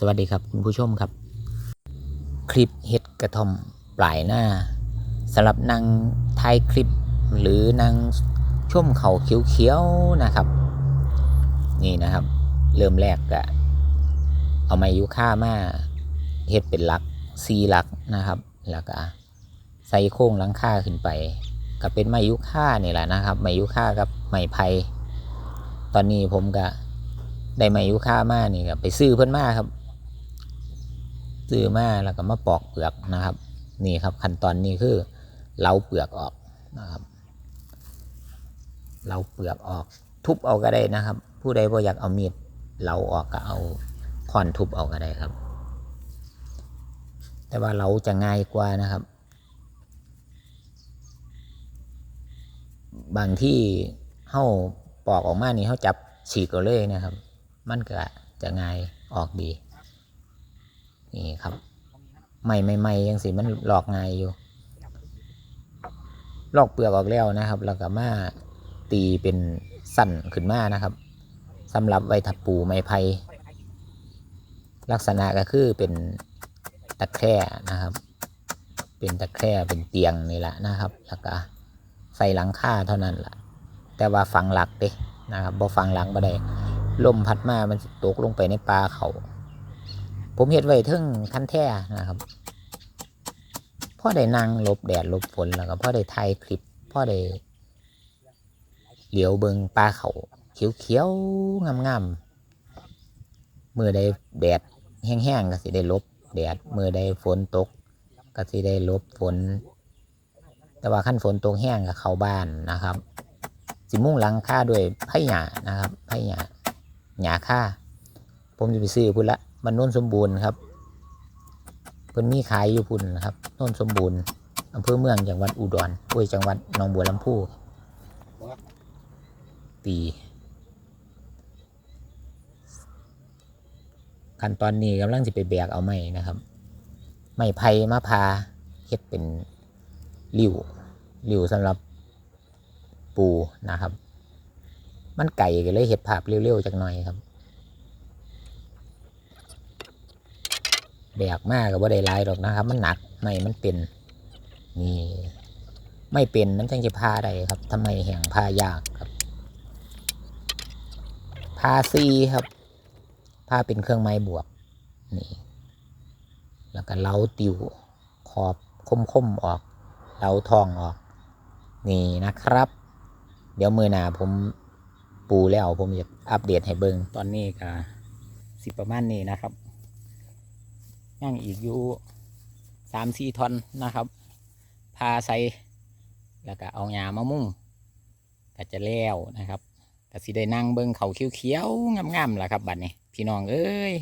สวัสดีครับคุณผู้ชมครับ คลิปเฮ็ดกระท่อมปลายหน้าสำหรับนางถ่ายคลิปหรือนางชมเขาเขียวๆนะครับ นี่นะครับ เริ่มแรกก็เอาไม้ยุค่ามาเฮ็ดเป็นหลักซีหลักนะครับแล้วก็ใส่โค้งลังคาขึ้นไป ก็เป็นไม้ยุค่านี่แหละนะครับไม้ยุค่ากับไม้ไผ่ตอนนี้ผมก็ได้ไม้ยุค่ามานี่ก็ไปซื้อเพิ่นมาครับ ซื้อมาแล้วก็มาปอกเปลือกนะครับ นี่ครับขั้นตอนนี้คือเราเปลือกออกนะครับเราเปลือกออก ทุบเอาก็ได้นะครับ ผู้ใดบ่อยากเอามีดเราออกก็เอาค้อนทุบเอาก็ได้ครับ แต่ว่าเราจะง่ายกว่านะครับ บางที่เฮาปอกออกมานี่เฮาจับฉีกเอาเลยนะครับ มันก็จะง่ายออกดี นี่ครับใหม่ใหม่ๆยังสิมันหลอกง่ายอยู่ลอกเปลือกออกแล้วนะครับ แล้วก็มาตีเป็นสั้นขึ้นมานะครับสำหรับไว้ทับปูไม้ไผ่ลักษณะก็คือเป็นตะแคร่นะครับ เป็นตะแคร่เป็นเตียงนี่แหละนะครับ แล้วก็ใส่หลังคาเท่านั้นแหละแต่ว่าฝังหลักเด้นะครับบ่ฝังหลังบ่ได้ลมพัดมามันตกลงไปในปลาเขา ผมเห็ดไว้ทึ่งคันแท่นะครับพ่อได้นั่งลบแดดลบฝนแล้วก็พ่อได้ถ่ายคลิปพ่อได้เหลียวเบิงปลาเขาเขียวๆงามๆมือได้แดดแห้งๆก็สิได้ลบแดดมือได้ฝนตกก็สิได้ลบฝน แต่ว่าขั้นฝนตกแห้งก็เข้าบ้านนะครับ สิมุ่งหลังค่าด้วยไผ่หยานะครับไผ่หยาหยาค่า ผมจะไปซื้อพุ่นละ มันโน่นสมบูรณ์ครับเพิ่นมีขายอยู่พุ่นครับโน่นสมบูรณ์อำเภอเมืองจังหวัดอุดรโอ้ยจังหวัดหนองบัวลำพูตีขั้นตอนนี้กำลังจะไปแบกเอาไม้นะครับไม้ไผ่มะพร้าเฮ็ดเป็นริ้วริ้วสำหรับปูนะครับ มันไก่ก็เลยเห็ดภาพเร็วๆจักหน่อยครับ แบกมากก็บ่ได้ลายดอกนะครับ มันหนักไม่มันเป็นนี่ไม่เป็นมันจังจะพาได้ครับทำไมแห่งพายากครับพาซีครับพาเป็นเครื่องไม้บวกนี่แล้วก็เล้าติวขอบคมๆออกเล้าทองออก นี่นะครับ เดี๋ยวมือหนาผมปูแล้วผมจะอัปเดตให้เบิงตอนนี้ก็สิประมาณนี้นะครับ ย่างอีกอยู่สามสี่ทอนนะครับพาใส่แล้วก็เอาหญ้ามามุ่งก็จะแล้วนะครับก็สิได้นั่งเบิ่งเขาเขียวๆงามๆล่ะครับบัดนี้ พี่น้องเอ้ย